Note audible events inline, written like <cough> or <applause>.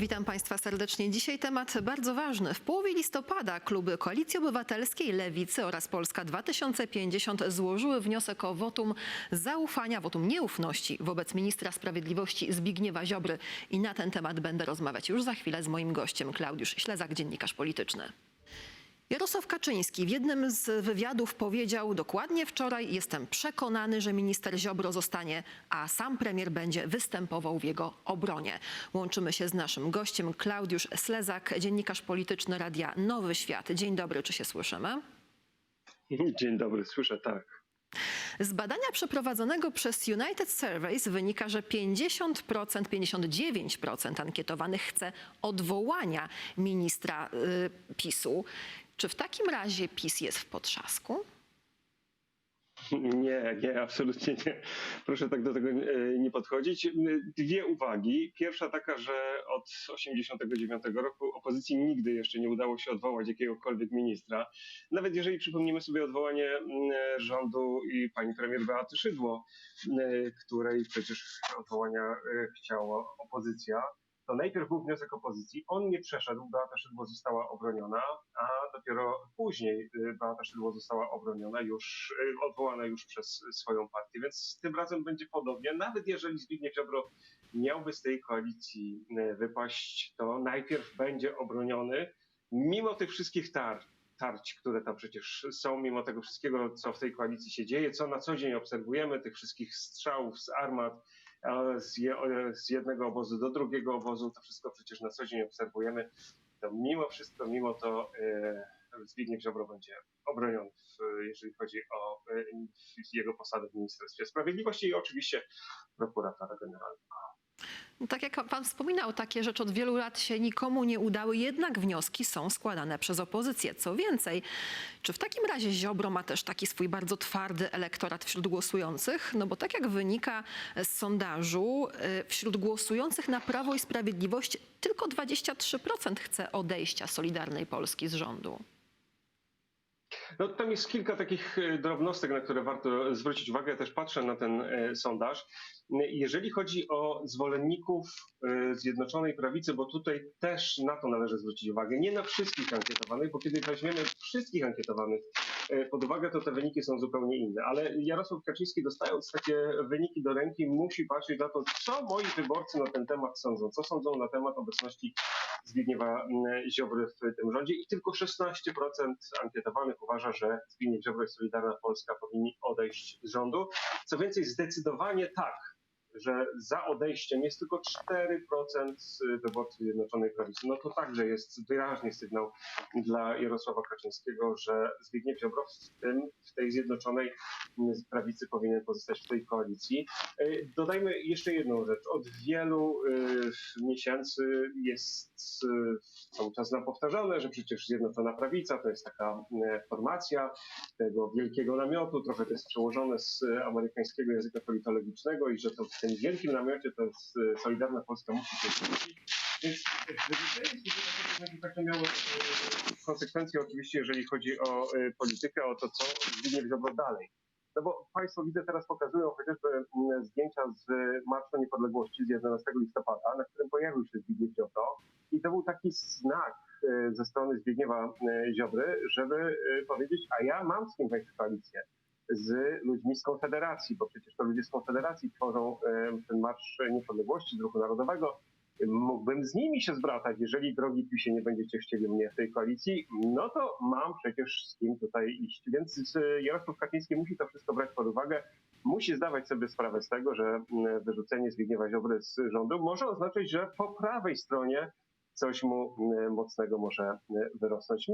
Witam Państwa serdecznie. Dzisiaj temat bardzo ważny. W połowie listopada kluby Koalicji Obywatelskiej, Lewicy oraz Polska 2050 złożyły wniosek o wotum zaufania, wotum nieufności wobec ministra sprawiedliwości Zbigniewa Ziobry. I na ten temat będę rozmawiać już za chwilę z moim gościem, Klaudiusz Ślezak, dziennikarz polityczny. Jarosław Kaczyński w jednym z wywiadów powiedział dokładnie wczoraj: Jestem przekonany, że minister Ziobro zostanie, a sam premier będzie występował w jego obronie. Łączymy się z naszym gościem Klaudiusz Slezak, dziennikarz polityczny Radia Nowy Świat. Dzień dobry, czy się słyszymy? Dzień dobry, słyszę tak. Z badania przeprowadzonego przez United Surveys wynika, że 50%, 59% ankietowanych chce odwołania ministra y, PiSu. Czy w takim razie PiS jest w potrzasku? <laughs> Nie, nie, absolutnie nie. Proszę tak do tego e, nie podchodzić. Dwie uwagi. Pierwsza taka, że od 1989 roku opozycji nigdy jeszcze nie udało się odwołać jakiegokolwiek ministra. Nawet jeżeli przypomnimy sobie odwołanie rządu i pani premier Beaty Szydło, której przecież odwołania e, chciała opozycja, to najpierw był wniosek opozycji, on nie przeszedł, Beata Szydło została obroniona, a dopiero później y, Beata Szydło została obroniona, już y, odwołana już przez swoją partię, więc tym razem będzie podobnie. Nawet jeżeli Zbigniew Ziobro miałby z tej koalicji y, wypaść, to najpierw będzie obroniony, mimo tych wszystkich tar tarć, które tam przecież są, mimo tego wszystkiego, co w tej koalicji się dzieje, co na co dzień obserwujemy, tych wszystkich strzałów z armat, z, je, e, z jednego obozu do drugiego obozu, to wszystko przecież na co dzień obserwujemy, to mimo wszystko, mimo to e, Zbigniew Ziobro będzie obroniony, jeżeli chodzi o e, jego posadę w Ministerstwie Sprawiedliwości i oczywiście prokuratora generalnego. No, Tak jak pan wspominał, takie rzeczy od wielu lat się nikomu nie udały, jednak wnioski są składane przez opozycję. Co więcej, czy w takim razie Ziobro ma też taki swój bardzo twardy elektorat wśród głosujących? No bo tak jak wynika z sondażu, y, wśród głosujących na Prawo i Sprawiedliwość tylko 23% chce odejścia Solidarnej Polski z rządu. No, tam jest kilka takich e, drobnostek, na które warto zwrócić uwagę. Ja też patrzę na ten e, sondaż. Jeżeli chodzi o zwolenników e, Zjednoczonej Prawicy, bo tutaj też na to należy zwrócić uwagę, nie na wszystkich ankietowanych, bo kiedy weźmiemy wszystkich ankietowanych e, pod uwagę, to te wyniki są zupełnie inne. Ale Jarosław Kaczyński, dostając takie wyniki do ręki, musi patrzeć na to, co moi wyborcy na ten temat sądzą, co sądzą na temat obecności Zbigniewa m, Ziobry w tym rządzie i tylko 16% ankietowanych uważa, że Zbigniew Ziobro i Solidarna Polska powinni odejść z rządu. Co więcej, zdecydowanie tak, że za odejściem jest tylko 4% wyborców Zjednoczonej Prawicy. No to także jest wyraźny sygnał dla Jarosława Kaczyńskiego, że Zbigniew Ziobro w, tym, w tej Zjednoczonej Prawicy powinien pozostać w tej koalicji. Y, Dodajmy jeszcze jedną rzecz. Od wielu y, miesięcy jest y, cały czas nam powtarzane, że przecież Zjednoczona Prawica to jest taka y, formacja tego wielkiego namiotu, trochę to jest przełożone z y, amerykańskiego języka politologicznego i że to w tym wielkim namiocie to jest y, Solidarna Polska musi się zwrócić. Więc wyrzucenie się będzie takie miało y, konsekwencje oczywiście, jeżeli chodzi o y, politykę, o to, co Zbigniew Ziobro dalej. No bo Państwo widzę teraz pokazują chociażby mm, zdjęcia z Marszu Niepodległości z 11 listopada, na którym pojawił się Zbigniew Ziobro i to był taki znak y, ze strony Zbigniewa y, Ziobry, żeby y, powiedzieć, a ja mam z kim wejść w koalicję z ludźmi z Konfederacji, bo przecież to ludzie z Konfederacji tworzą ten Marsz Niepodległości z Ruchu Narodowego. Mógłbym z nimi się zbratać, jeżeli drogi PiSie nie będziecie chcieli mnie w tej koalicji, no to mam przecież z kim tutaj iść. Więc y, Jarosław Kaczyński musi to wszystko brać pod uwagę. Musi zdawać sobie sprawę z tego, że wyrzucenie Zbigniewa Ziobry z rządu może oznaczać, że po prawej stronie coś mu y, mocnego może y, wyrosnąć.